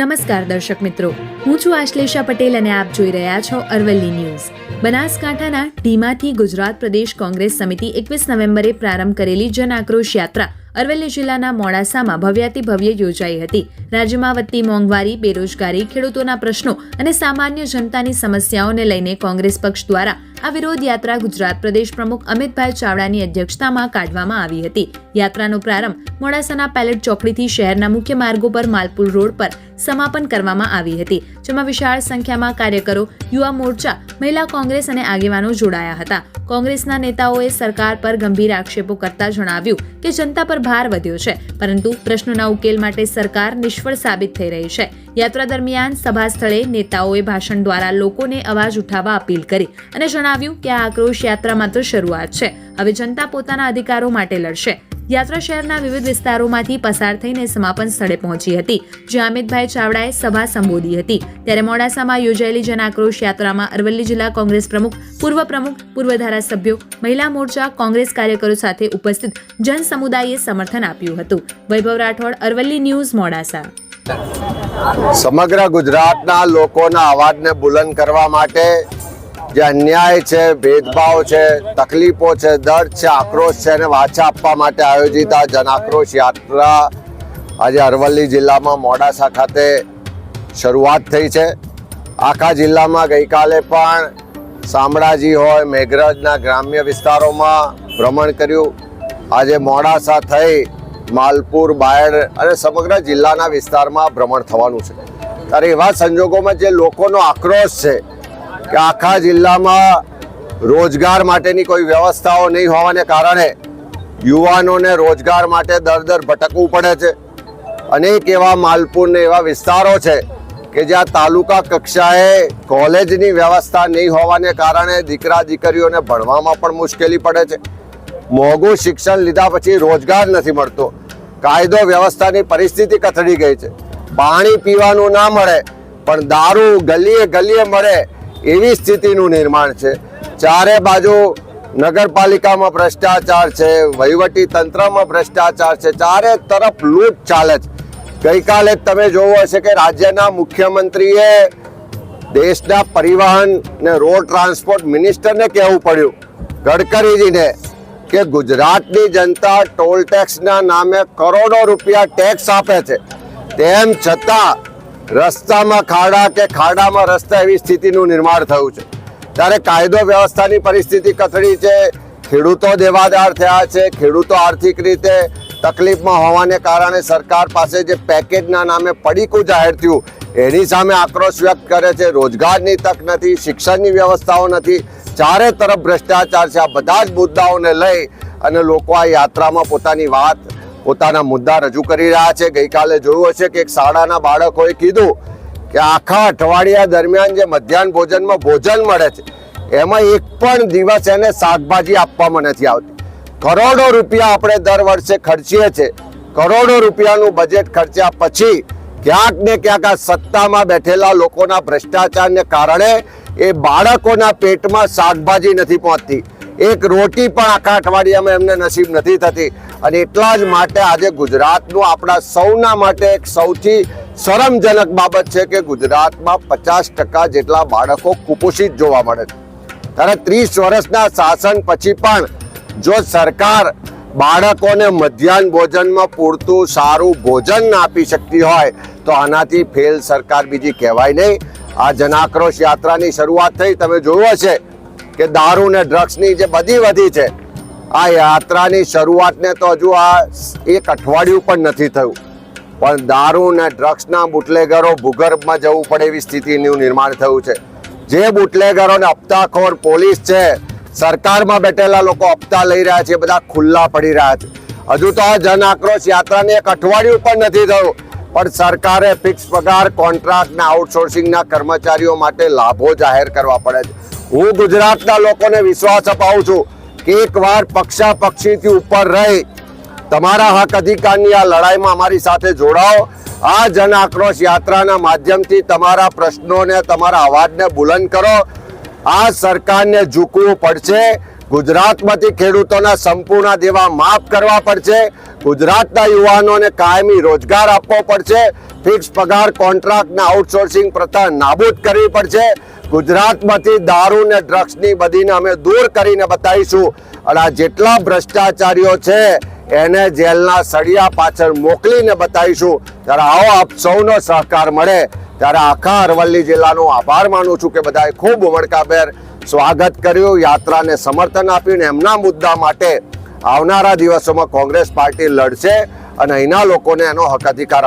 નમસ્કાર દર્શક મિત્રો. હું છું આશ્લેષા પટેલ અને આપ જોઈ રહ્યા છો અરવલ્લી ન્યૂઝ. બનાસકાંઠાના ઢીમાથી ગુજરાત પ્રદેશ કોંગ્રેસ સમિતિ એકવીસ નવેમ્બરે પ્રારંભ કરેલી જન આક્રોશ યાત્રા અરવલ્લી જિલ્લાના મોડાસામાં ભવ્યાતિ ભવ્ય યોજાઈ હતી. રાજ્યમાં વધતી મોંઘવારી, બેરોજગારી, ખેડૂતોના પ્રશ્નો અને સામાન્ય જનતાની સમસ્યાઓને લઈને કોંગ્રેસ પક્ષ દ્વારા આ વિરોધ યાત્રા ગુજરાત પ્રદેશ પ્રમુખ અમિતભાઈ ચાવડાની અધ્યક્ષતામાં કાઢવામાં આવી હતી. યાત્રાનો પ્રારંભ મોડાસાના પેલેટ ચોકડીથી શહેરના મુખ્ય માર્ગો પર માલપુર રોડ પર સમાપન કરવામાં આવી હતી, જેમાં વિશાળ સંખ્યામાં કાર્યકરો, યુવા મોરચા, મહિલા કોંગ્રેસ અને આગેવાનો જોડાયા હતા. કોંગ્રેસના નેતાઓએ સરકાર પર ગંભીર આક્ષેપો કરતા જણાવ્યું કે જનતા પર ભાર વધ્યો છે, પરંતુ પ્રશ્નોના ઉકેલ માટે સરકાર નિષ્ફળ સાબિત થઈ રહી છે. યાત્રા દરમિયાન સભા સ્થળે નેતાઓએ ભાષણ દ્વારા લોકોને અવાજ ઉઠાવવા અપીલ કરી અને જણાવ્યું કે આ આક્રોશ યાત્રા માત્ર શરૂઆત છે. હવે જનતા પોતાના અધિકારો માટે લડશે. યાત્રા શહેરના વિવિધ વિસ્તારોમાંથી પસાર થઈને સમાપન સ્થળે પહોંચી હતી, જ્યાં અમિતભાઈ ચાવડાએ સભા સંબોધી હતી. ત્યારે મોડાસામાં યોજાયેલી જન આક્રોશ યાત્રામાં અરવલ્લી જિલ્લા કોંગ્રેસ પ્રમુખ, પૂર્વ પ્રમુખ, પૂર્વ ધારાસભ્યો, મહિલા મોરચા, કોંગ્રેસ કાર્યકરો સાથે ઉપસ્થિત જન સમુદાયે સમર્થન આપ્યું હતું. વૈભવ રાઠોડ, અરવલ્લી ન્યૂઝ, મોડાસા. સમગ્ર ગુજરાતના લોકોના અવાજને બુલંદ કરવા માટે જે અન્યાય છે, ભેદભાવ છે, તકલીફો છે, દર્દ છે, આક્રોશ છે, એને વાચા આપવા માટે આયોજિત આ જન આક્રોશ યાત્રા આજે અરવલ્લી જિલ્લામાં મોડાસા ખાતે શરૂઆત થઈ છે. આખા જિલ્લામાં ગઈકાલે પણ શામળાજી હોય, મેઘરજના ગ્રામ્ય વિસ્તારોમાં ભ્રમણ કર્યું. આજે મોડાસા થઈ માલપુર બાયડ અને સમગ્ર જિલ્લાના વિસ્તારમાં ભ્રમણ થવાનું છે. ત્યારે એવા સંજોગોમાં જે લોકોનો આક્રોશ છે કે આખા જિલ્લામાં રોજગાર માટેની કોઈ વ્યવસ્થાઓ નહીં હોવાને કારણે યુવાનોને રોજગાર માટે દર દર ભટકવું પડે છે. અનેક એવા માલપુરને એવા વિસ્તારો છે કે જ્યાં તાલુકા કક્ષાએ કોલેજની વ્યવસ્થા નહીં હોવાને કારણે દીકરા દીકરીઓને ભણવામાં પણ મુશ્કેલી પડે છે. મોંઘું શિક્ષણ લીધા પછી રોજગાર નથી મળતો. કાયદો વ્યવસ્થાની પરિસ્થિતિ કથળી ગઈ છે. પાણી પીવાનું ના મળે, પણ દારૂ ગલીએ ગલીએ મળે એવી સ્થિતિનું નિર્માણ છે. ચારે બાજુ નગરપાલિકામાં ભ્રષ્ટાચાર છે, વહીવટી તંત્રમાં ભ્રષ્ટાચાર છે, ચારે તરફ લૂંટ ચાલે છે. ગઈકાલે તમે જોવો હશે કે રાજ્યના મુખ્યમંત્રીએ દેશના પરિવહન ને રોડ ટ્રાન્સપોર્ટ મિનિસ્ટરને કહેવું પડ્યું. ગડકરીજીને કે ગુજરાતની જનતા ટોલ ટેક્સના નામે કરોડો રૂપિયા ટેક્સ આપે છે. તેમ છતાં રસ્તામાં ખાડા કે ખાડામાં રસ્તા એવી સ્થિતિનું નિર્માણ થયું છે. ત્યારે કાયદો વ્યવસ્થાની પરિસ્થિતિ કથળી છે. ખેડૂતો દેવાદાર થયા છે. ખેડૂતો આર્થિક રીતે તકલીફમાં હોવાને કારણે સરકાર પાસે જે પેકેજના નામે પડીકું જાહેર થયું, એની સામે આક્રોશ વ્યક્ત કરે છે. રોજગારની તક નથી, શિક્ષણની વ્યવસ્થાઓ નથી. ચારે તરફ ભ્રષ્ટાચાર છે. આ બધા જ મુદ્દાઓને લઈ અને લોકો આ યાત્રામાં પોતાની વાત, પોતાના મુદ્દા રજૂ કરી રહ્યા છે. ગઈકાલે જોયું હશે કે એક શાળાના બાળકોએ કીધું કે આખા અઠવાડિયા દરમિયાન જે મધ્યાહન ભોજનમાં ભોજન મળે છે, એમાં એક પણ દિવસ એને શાકભાજી આપવામાં નથી આવતી. કરોડો રૂપિયા આપણે દર વર્ષે ખર્ચીએ છીએ કરોડો રૂપિયાનું બજેટ ખર્ચ્યા પછી ક્યાંક ને ક્યાંક આ સત્તામાં બેઠેલા લોકોના ભ્રષ્ટાચારને કારણે એ બાળકોના પેટમાં શાકભાજી નથી પહોંચતી. એક રોટી પણ આખા અઠવાડિયામાં એમને નસીબ નથી થતી. અને એટલા જ માટે આજે ગુજરાતનું આપણા સૌના માટે એક સૌથી શરમજનક બાબત છે કે ગુજરાતમાં પચાસ ટકા જેટલા બાળકો કુપોષિત જોવા મળે છે. ત્યારે ત્રીસ વર્ષના શાસન પછી પણ જો સરકાર બાળકોને મધ્યાહન ભોજનમાં પૂરતું સારું ભોજન આપી શકતી હોય તો આનાથી ફેલ સરકાર બીજી કહેવાય નહીં. આ જનાક્રોશ યાત્રાની શરૂઆત થઈ. તમે જોયું હશે કે દારૂ ને ડ્રગ્સની જે બધી વધી છે, આ યાત્રાની શરૂઆતને તો હજુ આ એક અઠવાડિયું પણ નથી થયું. પણ દારૂ ને ડ્રગ્સના બુટલેગરો ભૂગર્ભમાં જવું પડે એવી સ્થિતિનું નિર્માણ થયું છે. જે બુટલેગરોને હપ્તાખોર પોલીસ છે સરકારમાં બેઠેલા લોકો હપ્તા લઈ રહ્યા છે, બધા ખુલ્લા પડી રહ્યા છે. હજુ તો આ જન આક્રોશ યાત્રાને એક અઠવાડિયું પણ નથી થયું. પણ સરકારે ફિક્સ પગાર કોન્ટ્રાક્ટના આઉટસોર્સિંગના કર્મચારીઓ માટે લાભો જાહેર કરવા પડે છે. હું ગુજરાતના લોકોને વિશ્વાસ અપાવું છું કે એકવાર પક્ષા પક્ષીથી ઉપર રહી તમારા હક અધિકારની આ લડાઈમાં અમારી સાથે જોડાઓ. આ જન આક્રોશ યાત્રાના માધ્યમથી તમારા પ્રશ્નોને, તમારા અવાજને બુલંદ કરો. આ સરકારને ઝૂકવું પડશે. ગુજરાતમાંથી ખેડૂતોના સંપૂર્ણ દેવા માફ કરવા પડશે. ગુજરાતના યુવાનોને કાયમી રોજગાર આપવો પડશે. ફિક્સ પગાર કોન્ટ્રાક્ટના આઉટસોર્સિંગ પ્રથા નાબૂદ કરવી પડશે. ગુજરાતમાંથી દારૂ ને ડ્રગ્સની બધીને અમે દૂર કરીને બતાવીશું. અને આ જેટલા ભ્રષ્ટાચારીઓ છે, એને જેલના સળિયા પાછળ મોકલીને બતાવીશું. ત્યારે આવો આપ સૌનો સહકાર મળે. ત્યારે આખા અરવલ્લી જિલ્લાનો આભાર માનું છું કે બધાએ ખૂબ ઉમળકાભેર સ્વાગત કર્યું, યાત્રાને સમર્થન આપ્યું ને એમના મુદ્દા માટે આવનારા દિવસોમાં કોંગ્રેસ પાર્ટી લડશે અને અહીંના લોકોને એનો હક અધિકાર